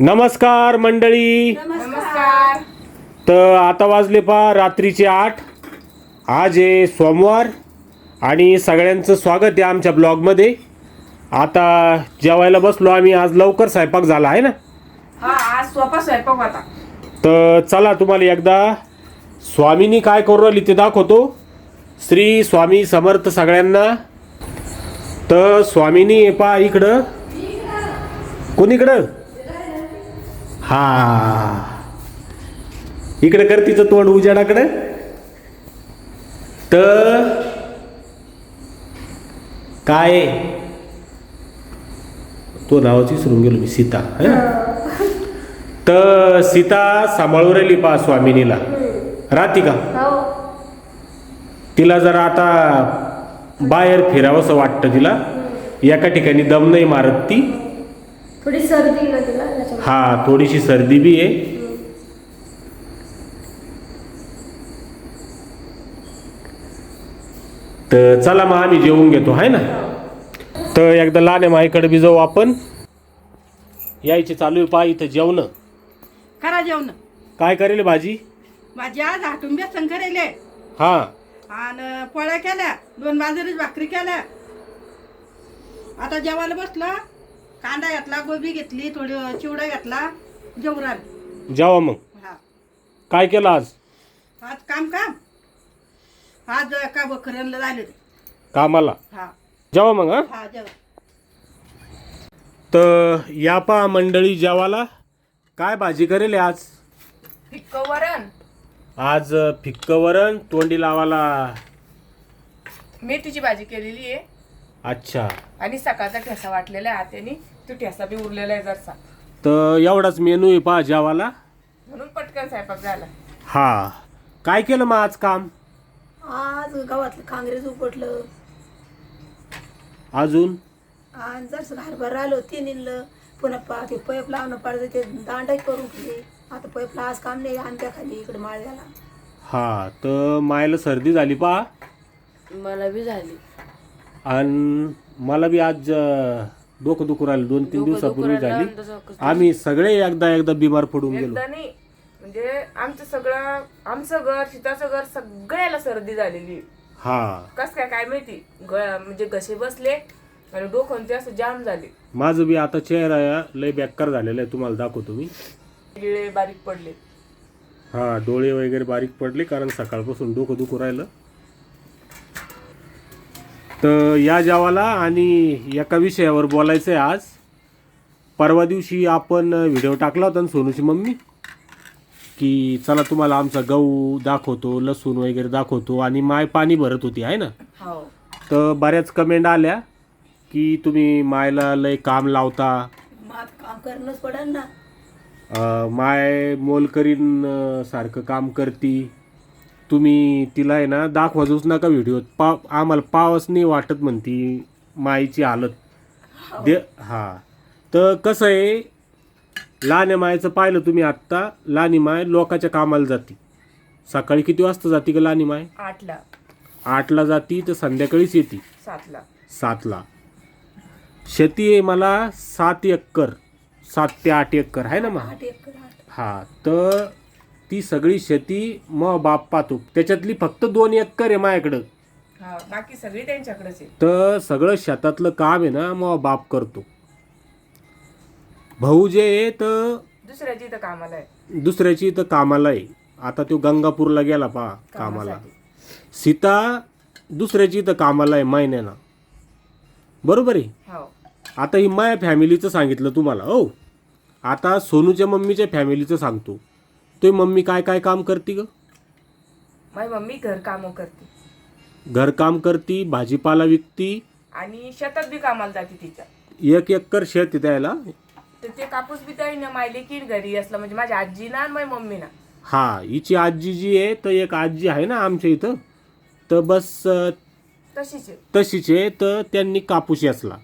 नमस्कार मंडळी. नमस्कार. तर आता वाजले पा रात्रीचे आठ. आज आहे सोमवार आणि सगळ्यांचं स्वागत आहे आमच्या ब्लॉगमध्ये. आता जेवायला बसलो आम्ही आज लवकर स्वयंपाक झाला आहे ना? हा आज सोपा स्वयंपाक होता. तर चला तुम्हाला एकदा स्वामीनी काय करू राहिली ते दाखवतो. श्री स्वामी समर्थ सगळ्यांना. तर स्वामीनी पा इकडं. कोणीकडं हा. इकडं कर तिचं तोंड उजाडाकडं. तर काय? तो नावाची विसरून गेलो मी सीता. है? तर सीता सांभाळून राहिली पा स्वामिनीला. राहती का? तिला जरा आता बाहेर फिरावंसं वाटतं तिला. एका ठिकाणी दम नाही मारत ती. थोडी सर्दी ना तिला? हा थोडीशी सर्दी बी आहे. तर चला मग आम्ही जेवून घेतो आहे ना? तर एकदा लहान माईकडे बी जाऊ आपण. यायचे चालू आहे पा इथं जेवण. करा जेवण. काय करेल भाजी? माझी आज हाटून बेसन करेले. हा. आणि पोळ्या केल्या दोन बाजरीच भाकरी केल्या. आता जेवायला बसलं. कांदा घेतला गोबी घेतली थोडी चिवडा घेतला जेवराल जेवा मग. हा. काय केलं आज? आज काम काम. आज का बकऱ्यांना झाले कामाला. हा. जेवा मग हा? हा तर या पा मंडळी जेवाला. काय भाजी करेल आज? फिक्क वरण. आज फिक्क वरण तोंडी लावाला मेथीची भाजी केलेली आहे. अच्छा. आणि सकाळचा ठेसा वाटलेला आहे आत्यानी तो ठेसा बी उरलेला आहे जरसा. तर एवढाच मेनू आहे पा जेवाला म्हणून पटकन स्वयंपाक झाला. हा. काय केलं मग आज काम? आज गावातलं काँग्रेस उपटलं अजून? आणि जर हरभरा आलो ते निघलं पुन्हा पा ते पैप लावणं पाडतं ते दांडाई करून ठेवले. आता पैपला आज काम नाही आमच्या खाली इकडे माळ्याला हा तर मायला सर्दी झाली पा मला बी झाली. आणि मला बी आज डोकं दुखू राहिलं. दोन तीन दिवसापूर्वी झाली. आम्ही सगळे एकदा एकदा बिमार पडून गेलो. एकदा नाही म्हणजे आमचं सगळं आमचं घर शीताचं घर सगळ्याला सर्दी झालेली. हा. कस काय काय माहिती? म्हणजे घसे बसले आणि डोकं ते असं जाम झाले. माझं बी आता चेहरा लय बेकार झालेला आहे तुम्हाला दाखवतो मी. गिळे बारीक पडले हा डोळे वगैरे बारीक पडले कारण सकाळपासून डोकं दुखू राहिलं. तर या जेवाला आणि एका विषयावर बोलायचं आहे आज. परवा दिवशी आपण व्हिडिओ टाकला होता ना सोनूची मम्मी की चला तुम्हाला आमचा गहू दाखवतो लसूण वगैरे दाखवतो आणि माय पाणी भरत होती आहे ना? हो. तर बऱ्याच कमेंट आल्या की तुम्ही मायला लय काम लावता. काम करणंच पडेल ना. माय मोलकरीन सारखं काम करती. तुम्ही तिला आहे ना दाखवाजूच नका व्हिडिओत पा आम्हाला पावच नाही वाटत म्हणती माईची हालत. दे हा. तर कसं आहे लहान्या मायचं पाहिलं तुम्ही आत्ता लहानी माय लोकाच्या कामाला जाती. सकाळी किती वाजता जाती का लहानी माय? आठला. आठला जाती तर संध्याकाळीच येते. सातला. सातला. शेती आहे मला सात एकर. सात ते आठ एकर आहे ना मग? हा तर ती सगळी शेती मग बाप पाहतो. त्याच्यातली फक्त दोन एकर आहे माझ्याकडं. हा बाकी सगळी त्यांच्याकडेच आहे. तर सगळं शेतातलं काम आहे ना मग बाप करतो. भाऊ जे आहे तर दुसऱ्याची इथं कामाला आहे. दुसऱ्याची तर कामाला आहे. आता तो गंगापूरला गेला पा कामाला. सीता दुसऱ्याची तर कामाला आहे महिन्यानं बरोबर आहे? हो. आता ही माया फॅमिलीचं सांगितलं तुम्हाला हो आता सोनूच्या मम्मीच्या फॅमिलीचं सांगतो. तो मम्मी काय काय काम करते ग? माझी मम्मी घर कामं करते. घरकाम करती भाजीपाला विकती. आणि शेतात बी कामाला जाते तिच्या. एक एकर शेत त्याला. तर ते कापूस बी तरी ना मायले कीड घरी असलं म्हणजे माझी आजी ना आणि माझी मम्मी ना हा हिची आजी जी आहे तर एक आजी आहे ना आमच्या इथं. तर बस अं, तशीच आहे. तशीच आहे तर त्यांनी कापूस याचला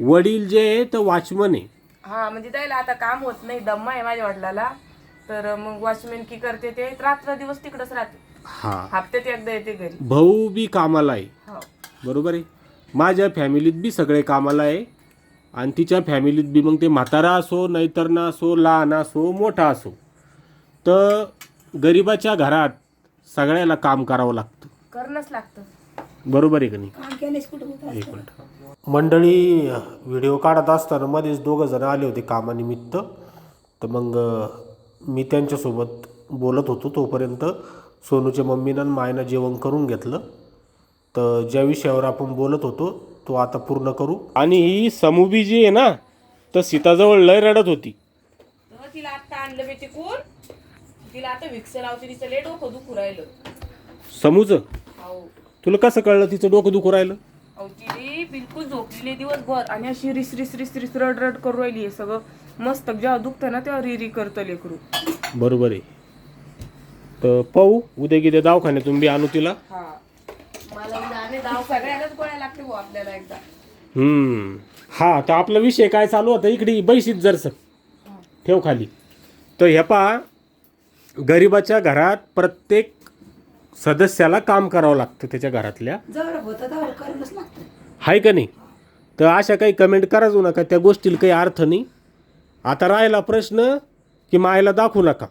वडील जे आहे तर वॉचमन आहे. हा म्हणजे त्याला आता काम होत नाही दम्मा आहे माझ्या वडिलाला. तर मग वॉचमॅन की करते ते रात्र दिवस तिकडच राहते. हा. हप्त्यात एकदा येते घरी. भाऊ बी कामाला आहे. हो. बरोबर आहे? माझ्या फॅमिलीत बी सगळे कामाला आहे. आणि तिच्या फॅमिलीत बी मग ते म्हातारा असो नाहीतर ना असो लहान असो मोठा असो. तर गरिबाच्या घरात सगळ्याला काम करावं लागतं. करणंच लागतं. बरोबर आहे का नाही? काम केल्यास कुठं होत एक मिनिट. मंडळी व्हिडिओ काढत असताना मध्येच दोघं जण आले होते कामानिमित्त. तर मग अ, मी त्यांच्यासोबत बोलत होतो तोपर्यंत सोनूच्या मम्मीनं आणि मायनं जेवण करून घेतलं. तर ज्या विषयावर आपण बोलत होतो तो आता पूर्ण करू. आणि ही समूबी जी आहे ना तर सीताजवळ लय रडत होती. तिला आता आणलं मी तिकून तिला आता विक्स लावते तिचं लेट डोकं दुखू राहिलं. समूचं? तुला कसं कळलं तिचं डोकं दुखू राहिलं? ती बिलकुल झोपलेली दिवसभर आणि अशी रिस रिस रिस रिस रड रड करू राहिली हे सगळं. मस्त जेव्हा दुखतं ना तेव्हा री री करतं लेकरू. बरोबर आहे. तर पाहू उद्या किती दवाखान्यातून बी आणू तिला. हा. मला उद्या आणि दाव सगळ्यालाच गोळ्या लागते भाऊ आपल्याला एकदा. हम्म. हा तर आपला विषय काय चालू होता? इकडे बैशीत जरसं. ठेव खाली. तर ह्या पहा गरिबाच्या घरात प्रत्येक सदस्याला काम करावं लागतं त्याच्या घरातल्या. जवळ होतं तेवढं करणंच लागतं. आहे का नाही? तर अशा काही कमेंट करायचो नका त्या गोष्टीला काही अर्थ नाही. आता राहिला प्रश्न की मायला दाखवू नका.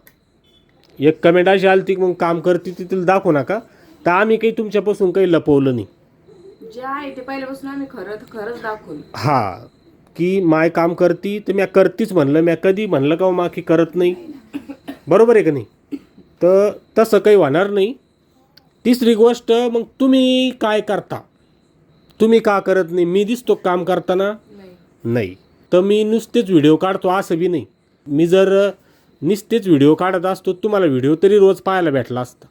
एक कमेंट अशी आली ती मग काम करते ती तिला दाखवू नका. तर आम्ही काही तुमच्यापासून काही लपवलं नाही. जे आहे ते पहिल्यापासून आम्ही खरं खरंच दाखवलं. हा. की माय काम करती तर म्या करतीच म्हणलं. म्या कधी म्हणलं का हो मा की करत नाही? बरोबर आहे का नाही? तर तसं काही होणार नाही. तिसरी गोष्ट मग तुम्ही काय करता? तुम्ही का करत नाही? मी दिसतो काम करताना? नाही. तर मी नुसतेच व्हिडिओ काढतो असं बी नाही. मी जर नुसतेच व्हिडिओ काढत असतो तुम्हाला व्हिडिओ तरी रोज पाहायला भेटला असता.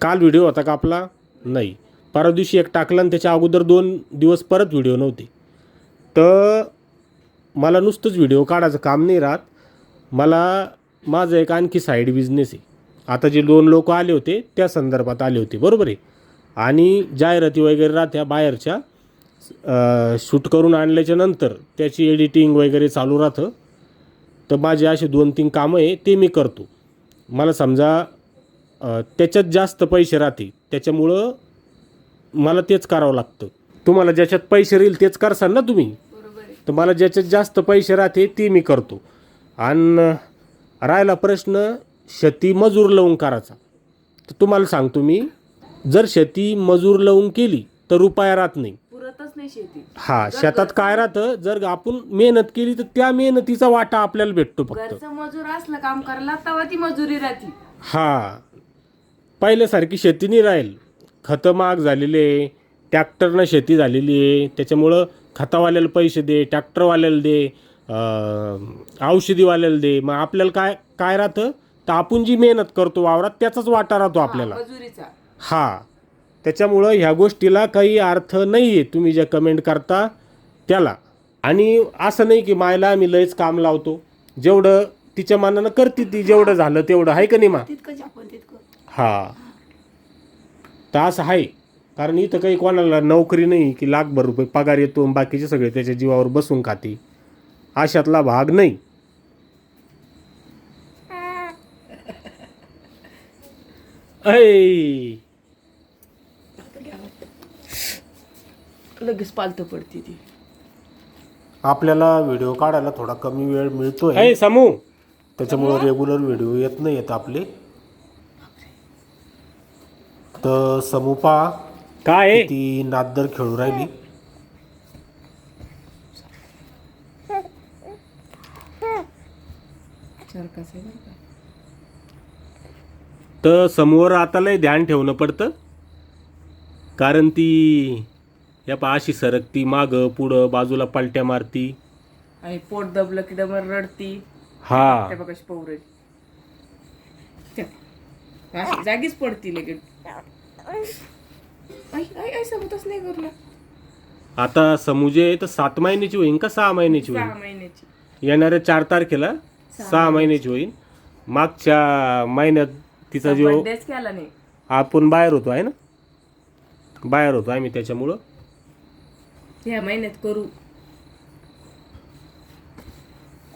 काल व्हिडिओ होता का आपला? नाही. परवा दिवशी एक टाकला आणि त्याच्या अगोदर दोन दिवस परत व्हिडिओ नव्हते. तर मला नुसतंच व्हिडिओ काढायचं काम नाही राहत. मला माझं एक आणखी साईड बिझनेस आहे. आता जे दोन लोक आले होते त्या संदर्भात आले होते. बरोबर आहे? आणि जाहिराती वगैरे राहत्या बाहेरच्या शूट करून आणल्याच्या नंतर त्याची एडिटिंग वगैरे चालू राहतं. तर माझे असे दोन तीन कामं आहे ते मी करतो. मला समजा त्याच्यात जास्त पैसे राहते त्याच्यामुळं मला तेच करावं लागतं. तुम्हाला ज्याच्यात पैसे राहील तेच करसाल ना तुम्ही? तर मला ज्याच्यात जास्त पैसे राहते ते मी करतो. आणि राहिला प्रश्न शेती मजूर लावून करायचा. तर तुम्हाला सांगतो मी जर शेती मजूर लावून केली तर रुपया राहत नाही. पुरतच नाही शेती. हा शेतात काय राहतं जर आपण मेहनत केली तर त्या मेहनतीचा वाटा आपल्याला भेटतो फक्त. घरचं मजूर असलं काम करायला तेव्हा ती मजुरी राहती. हा पहिल्यासारखी शेती नाही राहील. खतं महाग झालेले आहे ट्रॅक्टरनं शेती झालेली आहे त्याच्यामुळं खतावाल्याला पैसे दे ट्रॅक्टरवाल्याला दे अं, औषधीवाल्याला दे. मग आपल्याला काय काय राहतं? तर आपण जी मेहनत करतो वावरात त्याचाच वाटा राहतो आपल्याला. मजुरीचा. हा. त्याच्यामुळं ह्या गोष्टीला काही अर्थ नाही आहे तुम्ही ज्या कमेंट करता त्याला. आणि असं नाही की मायला आम्ही लयच काम लावतो. जेवढं तिच्या मनानं करते ती जेवढं झालं तेवढं. आहे का नाही मा? तितकंच आपण तितकं. हा. तर असं आहे. कारण इथं काही कोणाला नोकरी नाही की लाखभर रुपये पगार येतो आणि बाकीचे सगळे त्याच्या जीवावर बसून खाते. अशातला भाग नाही. ऐ. लगेच पालत पडती ती. आपल्याला व्हिडिओ काढायला थोडा कमी वेळ मिळतोय. ऐ समू. त्याच्यामुळे रेग्युलर व्हिडिओ येत नाही येत आपले. तर समूपा काय आहे? ती नादर खेळू राहिली. आहे का तर समोर आता लय ध्यान ठेवणं पडतं. कारण ती या पा अशी सरकती मागं पुढं बाजूला पलट्या मारती. आणि पोट दबलं की डमर रडती. हा. त्या बघा कशी पौर जागीच पडती लगेच. आई आई आई समजच नाही करू आता समूजे तर सात महिन्याची होईन का सहा महिन्याची सहा महिन्याची. येणाऱ्या चार तारखेला सहा महिन्याची. होईल मागच्या महिन्यात तिचा जो बर्थडेच केला नाही. आपण बाहेर होतो आहे ना? बाहेर होतो आम्ही त्याच्यामुळं. ह्या महिन्यात करू.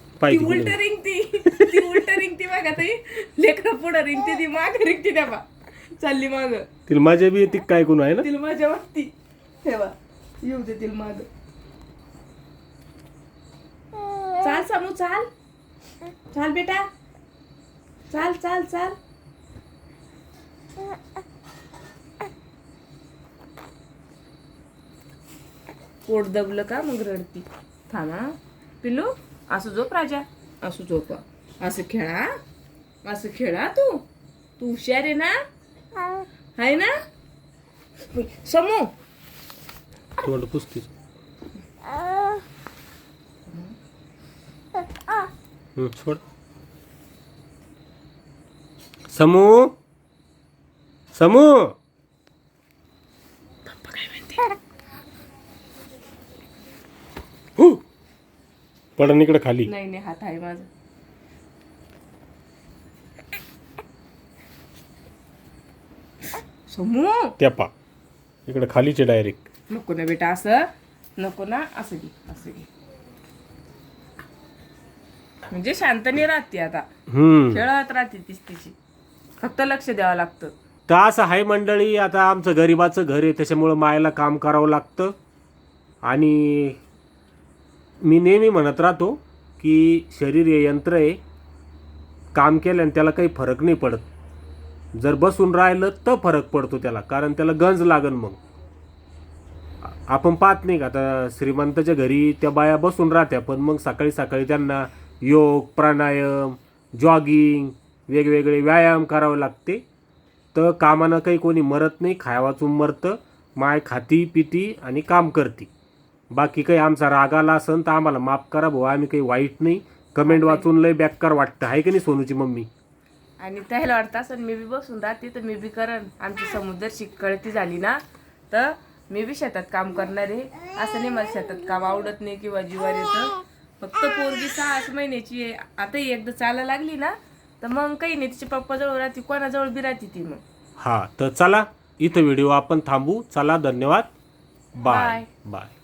ती पाहिजे उलट रिंगती. ती उलट रिंगती बघा ताई. लेकरं पुढं रिंगती ती माग रिंगती त्या बा. चालली माग. तिला मजा बी येते काय कोण आहे ना? तिला मजा वाटती. तेव्हा येऊ दे तिला माग. चाल समू चाल. चाल बेटा. चाल चाल चाल. पोट दबलं का? मग रडती. थांबा. पिल्लू असं झोप राजा. असं झोप. असं खेळा. असं खेळा तू. तू हुशार आहे ना? आहे ना? समू. तोंड पुसतीच छोड समू. समू. हु. पडन इकडे खाली. नाही नाही हात आहे माझा. समू. त्या पा. इकडे खालीचे डायरेक्ट नको ना बेटा असं. नको ना असं घे असं घे. म्हणजे शांतने राहते आता. हम्म. खेळत राहते तीच तिची. फक्त लक्ष द्यावं लागतं. तर असं आहे मंडळी आता आमचं गरिबाचं घर आहे त्याच्यामुळं मायला काम करावं लागतं. आणि मी नेहमी म्हणत राहतो की शरीर हे यंत्र आहे काम केल्याने त्याला काही फरक नाही पडत. जर बसून राहिलं तर फरक पडतो त्याला कारण त्याला गंज लागन मग. आपण पाहत नाही का आता श्रीमंताच्या घरी त्या बाया बसून राहत्या पण मग सकाळी सकाळी त्यांना योग प्राणायाम जॉगिंग वेगवेगळे व्यायाम करावे लागते. तर कामानं काही कोणी मरत नाही खाया वाचून मरतं माय खाती पिती आणि काम करते. बाकी काही आमचा राग आला असन तर आम्हाला माफ करा भाऊ आम्ही काही वाईट नाही. कमेंट वाचून लय बेकार वाटतं आहे की नाही सोनूची मम्मी? आणि त्याला वाटतं असं मी बी बसून राहते तर मी बी करण. आमची समुद्रची कळती झाली ना तर मी बी शेतात काम करणार आहे. असं नाही मला शेतात काम आवडत नाही किंवा जीवार येतं. फक्त पोरगी सहा आठ महिन्याची आहे. आता एकदा चालायला लागली ना तर मग काही नाही तिच्या पप्पाजवळ राहते कोणाजवळ बी राहते ती मग. हां तर चला इथं व्हिडिओ आपण थांबू. चला धन्यवाद. बाय. बाय